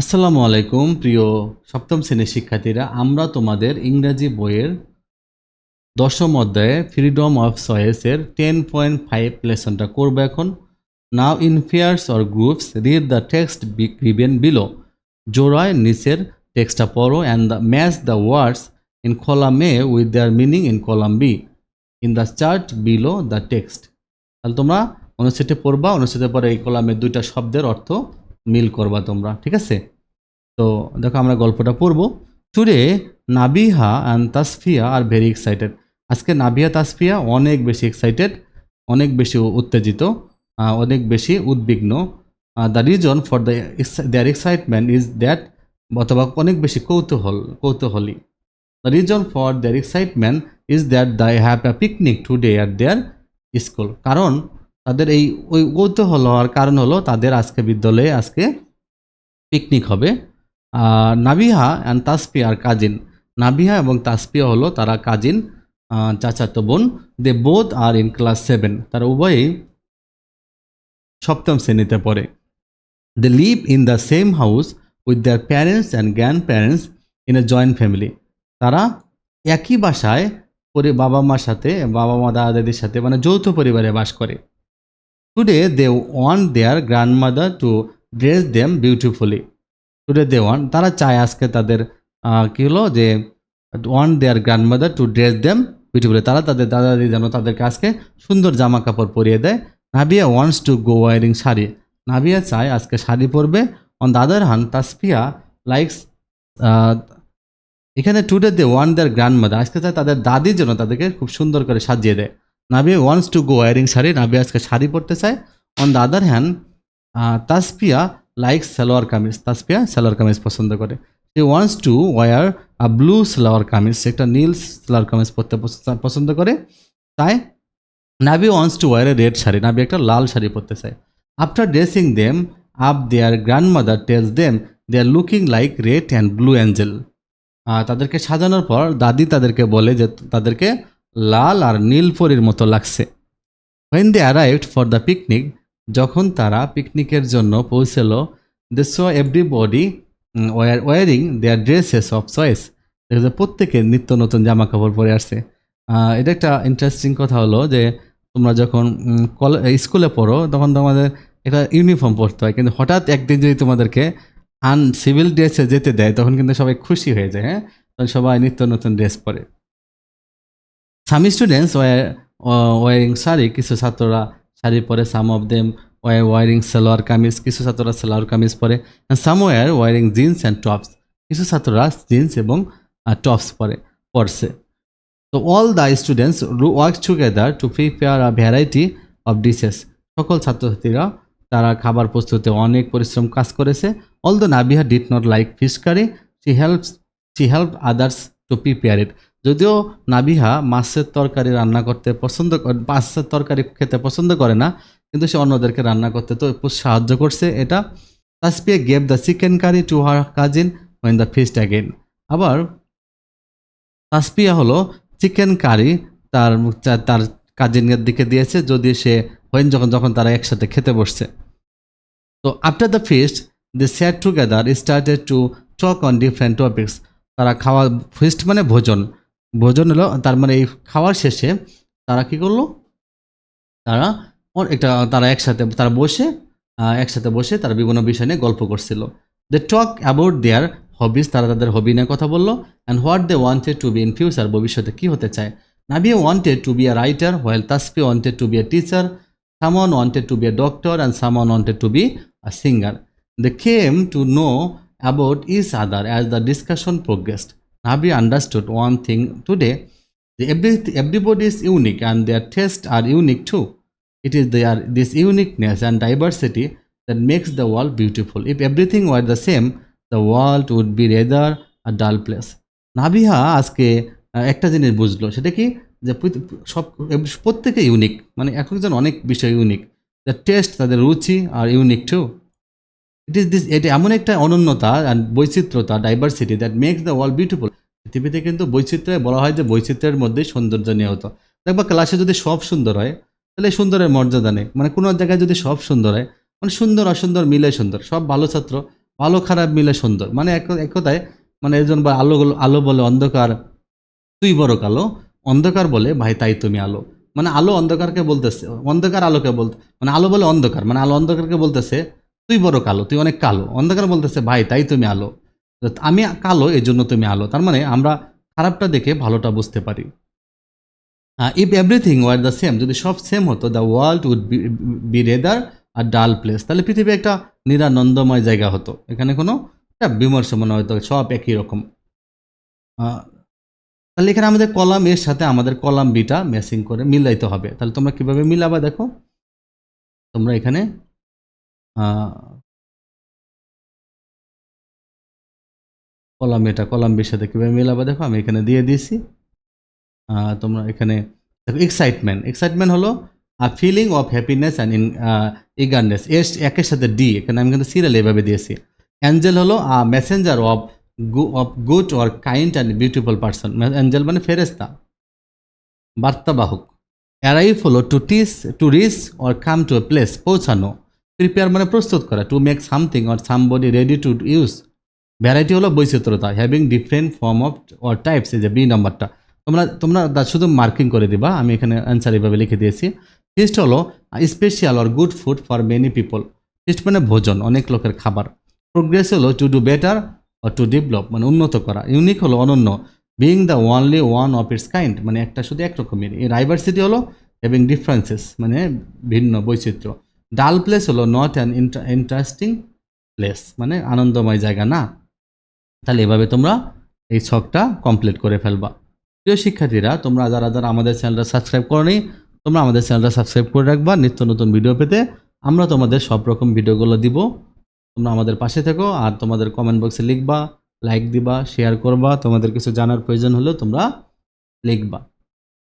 আসসালামু আলাইকুম, প্রিয় সপ্তম শ্রেণির শিক্ষার্থীরা। আমরা তোমাদের ইংরাজি বইয়ের দশম অধ্যায়ে ফ্রিডম অফ চয়েসের টেন পয়েন্ট ফাইভ লেসনটা করব এখন। Now in pairs or groups read the text given below জোড়ায় নিচের টেক্সটটা পড়ো and the match the words in column A with their meaning in column B in the chart below the text তাহলে তোমরা অনুচ্ছেদে পড়বা। অনুচ্ছেদের পরে এই কলামের দুইটা শব্দের অর্থ মিল করবা তোমরা, ঠিক আছে? তো দেখো আমরা গল্পটা পড়ব। Today Nabiha and Tasfia are very excited আজকে নাবিহা, তাসফিয়া অনেক বেশি এক্সাইটেড অনেক বেশি উত্তেজিত অনেক বেশি উদ্বিগ্ন। The reason for the their excitement is that অথবা অনেক বেশি কৌতূহল, কৌতূহলী। The reason for their excitement is that the have a picnic today at their school কারণ তাদের এই, ওই কৌতূহল হওয়ার কারণ হলো তাদের আজকে বিদ্যালয়ে আজকে পিকনিক হবে। নাবিহা অ্যান্ড তাসপিয়া আর কাজিন। নাবিহা এবং তাসপিয়া হলো তারা কাজিন চাচাতো বোন। They both are in class seven তারা উভয়ই সপ্তম শ্রেণীতে পড়ে। They live in the same house with their parents and grand parents in a joint family তারা একই বাসায় পরে বাবা মার সাথে বাবা মা দাদা দাদির সাথে মানে যৌথ পরিবারে বাস করে। They want their grandmother to dress them beautifully today they want তারা চায় আজকে তাদের কী হলো যে want their grandmother to dress them beautifully তারা তাদের দাদা দাদি যেন তাদেরকে আজকে সুন্দর জামা কাপড় পরিয়ে দেয়। Nabia wants to go wearing sari. Nabia চায় আজকে শাড়ি পরবে। On the other hand Tasfia likes এখানে today they want their grandmother আজকে চায় তাদের দাদির জন্য তাদেরকে খুব সুন্দর করে সাজিয়ে দেয়। Nabia wants to go wearing sari, Nabia আজকে শাড়ি পরতে চায়। On the other hand Tasfia like salwar kameez. Tasfia salwar kameez পছন্দ করে। সে wants to wear a blue salwar kameez. একটা নীল সালোয়ার কামিজ পরতে পছ- পছন্দ করে। তাই Nabi wants to wear a red sari. Nabi একটা লাল শাড়ি পরতে চায়। After dressing them up their grandmother tells them they are looking like red and blue angel তাদেরকে সাজানোর পর দাদি তাদেরকে বলে যে তাদেরকে লাল আর নীল পরীর মতো লাগছে। When they arrived for the picnic যখন তারা পিকনিকের জন্য পৌঁছলো they saw everybody were wearing their dresses of choice প্রত্যেকে নিত্য নতুন জামা কাপড় পরে আসছে। এটা একটা ইন্টারেস্টিং কথা হলো যে তোমরা যখন কলে- স্কুলে পড়ো, তখন তোমাদের একটা ইউনিফর্ম পরতে হয়। কিন্তু হঠাৎ একদিন যদি তোমাদেরকে আন সিভিল ড্রেসে যেতে দেয়, তখন কিন্তু সবাই খুশি হয়ে যায় হ্যাঁ? তখন সবাই নিত্য নতুন ড্রেস পরে। সাম স্টুডেন্টস ওয়ারিং শাড়ি কিছু ছাত্ররা শাড়ি পরে some of them were wearing salwar kameez কিছু ছাত্ররা সালোয়ার কামিজ পরে some were wearing jeans and tops কিছু ছাত্ররা জিন্স এবং টপস পরে পরছে তো all the students work together to prepare a variety of dishes সকল ছাত্রছাত্রীরা তারা খাবার প্রস্তুতে অনেক পরিশ্রম কাজ করেছে। Although Nabiha did not like fish curry she helps she help others to prepare it যদিও নাবিহা মাছের তরকারি রান্না করতে পছন্দ করে- মাছের তরকারি খেতে পছন্দ করে না, কিন্তু সে অন্যদেরকে রান্না করতে তো সাহায্য করছে। এটা Tasfia gave the chicken curry to her cousin when the feast again আবার তাসপিয়া হলো চিকেন কারি তার তার কাজিনের দিকে দিয়েছে, যদি সে হোয়েন যখন যখন তারা একসাথে খেতে বসছে। তো after the feast they sat together started to talk on different topics তারা খাওয়া ফিস্ট মানে ভোজন। ভোজন হলো, তার মানে এই খাওয়ার শেষে তারা কি করল? তারা একটা, তারা একসাথে, তারা বসে একসাথে বসে তারা বিভিন্ন বিষয় নিয়ে গল্প করছিল। দে টক অ্যাবাউট দেয়ার হবিস তারা তাদের হবি নিয়ে কথা বলল and what they wanted to be in future ভবিষ্যতে কী হতে চায়? Nabia wanted to be a writer while Taspi wanted to be a teacher Sumon wanted to be a doctor and Sumon wanted to be a singer they came to know about each other as the discussion progressed Nabi understood one thing today the every, everybody is unique and their tastes are unique too. It is their, this uniqueness and diversity that makes the world beautiful. If everything were the same, the world would be rather a dull place. নাবিহা আজকে একটা জিনিস বুঝলো সেটা কি যে সব প্রত্যেকে ইউনিক মানে এক একজন অনেক বিষয় ইউনিক দ্য টেস্ট তাদের রুচি are unique to it is this এটা এমন একটা অনন্যতা বৈচিত্র্যতা diversity that makes the world beautiful পৃথিবীতে কিন্তু বৈচিত্র্যে বলা হয় যে বৈচিত্র্যের মধ্যেই সৌন্দর্য নিহত। দেখবা ক্লাসে যদি সব সুন্দর হয়, তাহলে সুন্দরের মর্যাদা নেই। মানে কোনো জায়গায় যদি সব সুন্দর হয় মানে সুন্দর, অসুন্দর মিলে সুন্দর। সব ভালো ছাত্র, ভালো, খারাপ মিলে সুন্দর। মানে এক এক কথায় মানে একজন বা আলো আলো বলে অন্ধকার, তুই বড় কালো, অন্ধকার বলে ভাই তাই তুমি আলো। মানে আলো অন্ধকারকে বলতেছে, অন্ধকার আলোকে বলতে মানে আলো বলে অন্ধকার মানে আলো অন্ধকারকে বলতেছে তুই বড় কালো, তুই অনেক কালো। অন্ধকার বলতেছে, ভাই, তাই তুমি আলো। আমি কালো এই জন্য তুমি আলো। তার মানে আমরা খারাপটা দেখে ভালোটা বুঝতে পারি। If everything were the same যদি সব সেম হতো the world would be rather a dull place তাহলে পৃথিবী একটা নিরানন্দময় জায়গা হতো। এখানে কোনো বিমর্ষ মনে হয়তো সব একই রকম। তাহলে এখানে আমাদের কলাম, এর সাথে আমাদের কলাম বিটা ম্যাচিং করে মিলাইতে হবে। তাহলে তোমরা কীভাবে মিলাবা দেখো? তোমরা এখানে কলাম এটা, কলাম বির সাথে কীভাবে মিলাবা? দেখো আমি এখানে দিয়ে দিয়েছি। তোমরা এখানে দেখো এক্সাইটমেন্ট এক্সাইটমেন্ট হলো a feeling of happiness and in eagerness S একের সাথে ডি এখানে আমি কিন্তু সিরিয়াল এভাবে দিয়েছি। অ্যাঞ্জেল হলো a messenger of of good or kind and beautiful person angel মানে ফেরেস্তা বার্তাবাহক। অ্যারাইভ হলো to reach to reach or come to a place পৌঁছানো। প্রিপেয়ার মানে প্রস্তুত করা to make something or somebody ready to use variety হলো বৈচিত্রতা having different form of or types এই যে বি নাম্বারটা তোমরা তোমরা শুধু মার্কিং করে দিবা, আমি এখানে অ্যান্সার এভাবে লিখে দিয়েছি। ফিস্ট হলো special or good food for many people feast মানে ভোজন, অনেক লোকের খাবার। প্রোগ্রেস হলো to do better or to develop মানে উন্নত করা। ইউনিক হলো অনন্য being the only one of its kind মানে একটা শুধু একরকমের। এই ডাইভার্সিটি হলো হ্যাভিং ডিফারেন্সেস মানে ভিন্ন বৈচিত্র্য। ডাল প্লেস হলো নট অ্যান ইন্টারেস্টিং প্লেস মানে আনন্দময় জায়গা না। তাহলে এভাবে তোমরা এই ছকটা কমপ্লিট করে ফেলবা। প্রিয় শিক্ষার্থীরা, তোমরা যারা যারা আমাদের চ্যানেলটা সাবস্ক্রাইব করনি, তোমরা আমাদের চ্যানেলটা সাবস্ক্রাইব করে রাখবা। নিত্য নতুন ভিডিও পেতে আমরা তোমাদের সব রকম ভিডিওগুলো দিব। তোমরা আমাদের পাশে থেকো আর তোমাদের কমেন্ট বক্সে লিখবা লাইক দিবা শেয়ার করবা। তোমাদের কিছু জানার প্রয়োজন হলেও তোমরা লিখবা।